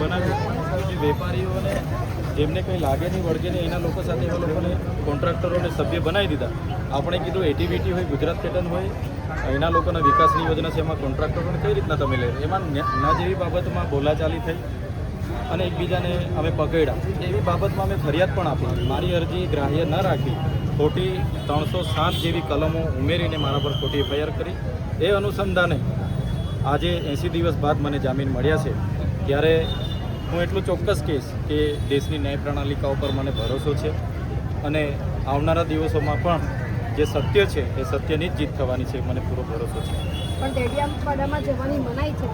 બનાવ્યું જે વેપારીઓને જેમને કંઈ લાગે નહીં, વળગે નહીં, એના લોકો સાથે એવા લોકોને કોન્ટ્રાક્ટરોને સભ્ય બનાવી દીધા. આપણે કીધું એટીવીટી હોય, ગુજરાત પેટર્ન હોય, એના લોકોના વિકાસની યોજના છે. એમાં કોન્ટ્રાક્ટરોને કઈ રીતના તમે લે? એમાં ન જેવી બાબતમાં બોલાચાલી થઈ અને એકબીજાને અમે પકડ્યા. એવી બાબતમાં અમે ફરિયાદ પણ આપી. મારી અરજી ગ્રાહ્ય ન રાખી. ખોટી ત્રણસો સાત જેવી કલમો ઉમેરીને મારા પર ખોટી એફઆઈઆર કરી. એ અનુસંધાને આજે એંસી દિવસ બાદ મને જામીન મળ્યા છે ત્યારે હું એટલું ચોક્કસ કહીશ કે દેશની ન્યાય પ્રણાલિકા ઉપર મને ભરોસો છે અને આવનારા દિવસોમાં પણ જે સત્ય છે એ સત્યની જ જીત થવાની છે મને પૂરો ભરોસો છે. પણ જવાની મનાઈ છે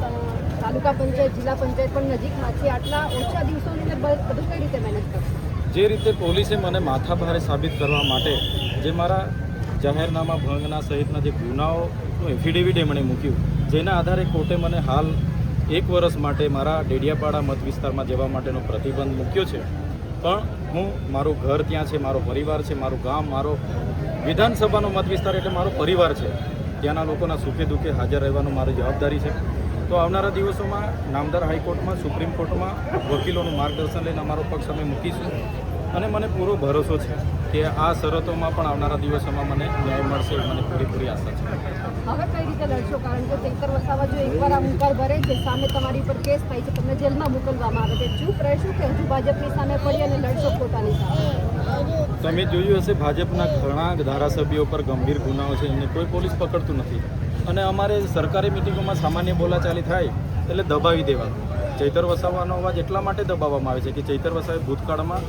તાલુકા પંચાયત જિલ્લા પંચાયત પણ નજીકમાં છે આટલા ઓછા દિવસોની બધું કઈ રીતે મેનેજ કરશે જે રીતે પોલીસે મને માથાભારે સાબિત કરવા માટે જે મારા જાહેરનામા ભંગના સહિતના જે ગુનાઓનું એફિડેવિટ એમણે મૂક્યું જેના આધારે કોર્ટે મને હાલ એક વર્ષ માટે મારા ડેડિયાપાડા મત વિસ્તારમાં જવા માટેનો પ્રતિબંધ મૂક્યો છે. પણ હું, મારું ઘર ત્યાં છે, મારો પરિવાર છે, મારું ગામ, મારો વિધાનસભાનો મત વિસ્તાર એટલે મારો પરિવાર છે. ત્યાંના લોકોના સુખે દુઃખે હાજર રહેવાનું મારી જવાબદારી છે. તો આવનારા દિવસોમાં નામદાર હાઈકોર્ટમાં, સુપ્રીમ કોર્ટમાં વકીલોનું માર્ગદર્શન લઈને અમારો પક્ષ અમે મૂકીશું. અને મને પૂરો ભરોસો છે. કે આ શરતોમાં પણ આવનારા દિવસોમાં મને ન્યાય મળશે એ મને પૂરેપૂરી આશા છે. હવે કઈ રીતે લડશો? કારણ કે શંકર વસાવા જો એકવાર આ મુકાર ભરે છે સામે તમારી પર કેસ થાય છે તમને જેલમાં મોકલવામાં આવે છે. ચૂપ રહેશો કે હજુ ભાજપની સામે પડી અને લડશો પોતાની સામે? તમે જોયું હશે ભાજપના ઘણા ધારાસભ્યો પર ગંભીર ગુનાઓ છે એમને કોઈ પોલીસ પકડતું નથી. અને અમારે સરકારી મિટિંગોમાં સામાન્ય બોલાચાલી થાય એટલે દબાવી દેવાનું ચૈતર વસાવાનો અવાજ એટલા માટે દબાવવામાં આવે છે કે ચૈતર વસાવે ભૂતકાળમાં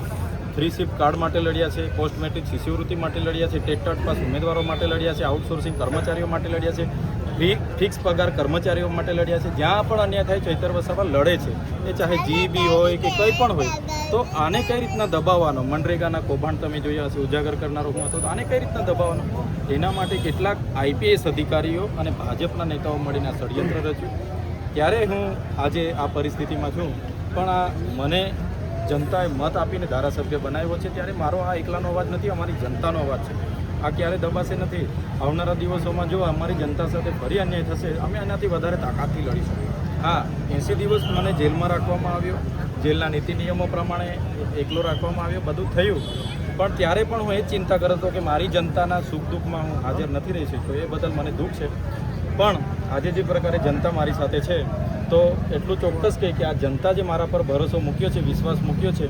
થ્રી શિફ્ટ કાર્ડ માટે લડ્યા છે પોસ્ટ મેટ્રિક શિષ્યવૃત્તિ માટે લડ્યા છે, ટેટ ટાટ પાસ ઉમેદવારો માટે લડ્યા છે, આઉટસોર્સિંગ કર્મચારીઓ માટે લડ્યા છે, ફી, ફિક્સ પગાર કર્મચારીઓ માટે લડ્યા છે, જ્યાં પણ અન્યાય થાય ચૈતર વસાવા લડે છે, એ ચાહે જીબી હોય કે કંઈ પણ હોય, તો આને કઈ રીતના દબાવવાનો? મનરેગાના કૌભાંડ તમે જોયા હશે, ઉજાગર કરનારો હું તો આને કઈ રીતના દબાવવાનો? એના માટે કેટલાક આઈપીએસ અધિકારીઓ અને ભાજપના નેતાઓ મળીને આ ષડયંત્ર રચ્યું. ત્યારે હું આજે આ પરિસ્થિતિમાં છું, પણ આ મને જનતાએ મત આપીને ધારાસભ્ય બનાવ્યો છે ત્યારે મારો આ એકલાનો અવાજ નથી, અમારી જનતાનો અવાજ છે. આ ક્યારે દબાશે નથી? આવનારા દિવસોમાં જો અમારી જનતા સાથે ફરી અન્યાય થશે, અમે એનાથી વધારે તાકાતથી લડીશું હા, એંસી દિવસ મને જેલમાં રાખવામાં આવ્યો. જેલના નીતિ નિયમો પ્રમાણે એકલો રાખવામાં આવ્યો, બધું થયું. પણ ત્યારે પણ હું એ ચિંતા કરતો હતો કે મારી જનતાના સુખ દુઃખમાં હું હાજર નથી રહી શકતો, એ બદલ મને દુઃખ છે. પણ આજે જે પ્રકારે જનતા મારી સાથે છે તો એટલું ચોક્કસ કહે કે આ જનતા જે મારા પર ભરોસો મૂક્યો છે વિશ્વાસ મૂક્યો છે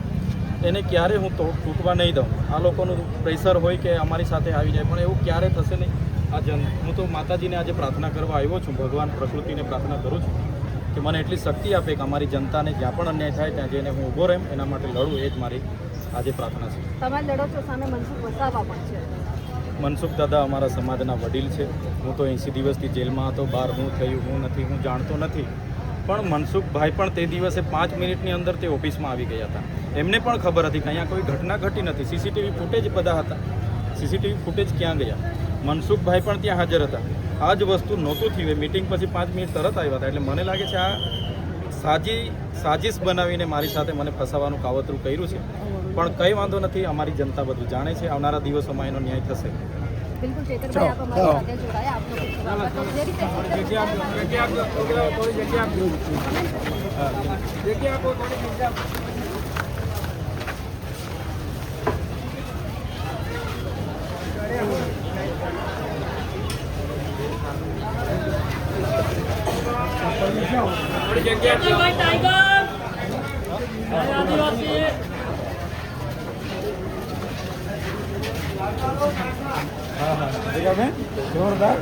એને ક્યારે હું તો તૂટવા નહીં દઉં. આ લોકોનું પ્રેશર હોય કે અમારી સાથે આવી જાય પણ એવું ક્યારે થશે નહીં. આ જન હું તો માતાજીને આજે પ્રાર્થના કરવા આવ્યો છું ભગવાન પ્રકૃતિને પ્રાર્થના કરું છું કે મને એટલી શક્તિ આપે કે અમારી જનતાને જ્યાં પણ અન્યાય થાય ત્યાં જઈને હું ઊભો રહેમ એના માટે લડું એ જ મારી આજે પ્રાર્થના છે. તમે લડો છો સામે મનસુખ વસાવા પણ છે. મનસુખ દાદા અમારા સમાજના વડીલ છે. હું તો એંસી દિવસથી જેલમાં હતો બહાર હું થયું હું નથી હું જાણતો નથી. પણ મનસુખભાઈ પણ તે દિવસે પાંચ મિનિટની અંદર તે ઓફિસમાં આવી ગયા હતા. એમને પણ ખબર હતી કે અહીંયા કોઈ ઘટના ઘટી નથી. સીસીટીવી ફૂટેજ બધા હતા. સીસીટીવી ફૂટેજ ક્યાં ગયા? મનસુખભાઈ પણ ત્યાં હાજર હતા. આ જ વસ્તુ નહોતું થયું. મિટિંગ પછી પાંચ મિનિટ તરત આવ્યા હતા. એટલે મને લાગે છે આ સાજી, સાજિશ બનાવીને મારી સાથે મને ફસાવાનું કાવતરું કર્યું છે. પણ કંઈ વાંધો નથી. અમારી જનતા બધું જાણે છે. આવનારા દિવસોમાં એનો ન્યાય થશે. બિલકુલ ચેતરભાઈ આપ અમારી સાથે જોડાયા આપનો ખૂબ ખૂબ આભાર. તો જે રીતે હા હા ભેગા બેન જોરદાર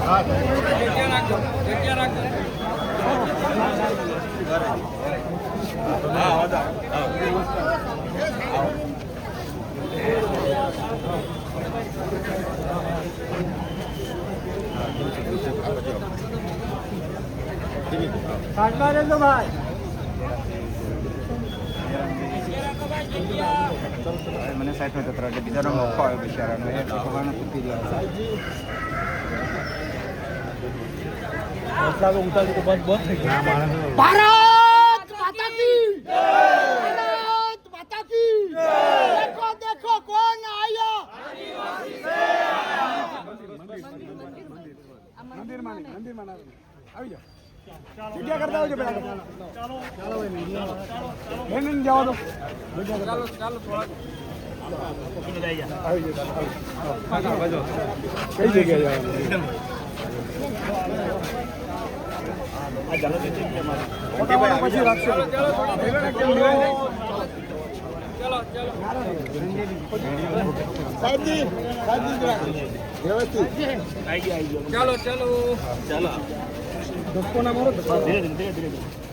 હા હા. સાંજમાં રહેજો ભાઈ. મને નો જતરો એટલે બીજાનો મોકો આવ્યો બિચારાનો. એ ભગવાન તૂટી ગયો. ભારત માતા કી ભારત માતા કી દેખો દેખો કોણ આયા મંદિરમાં મંદિરમાં આવી કરતા આવજો પેલા ચાલો. ચાલો બેન જવા દો. ચાલો ચાલો થોડા કઈ જગ્યાએ જવાનું? પછી રાખશે. સાહેબજી સાહેબજી વ્યવસ્થિત. ચાલો ચાલો. ચાલો. धक्को ना मारो धीरे धीरे धीरे धीरे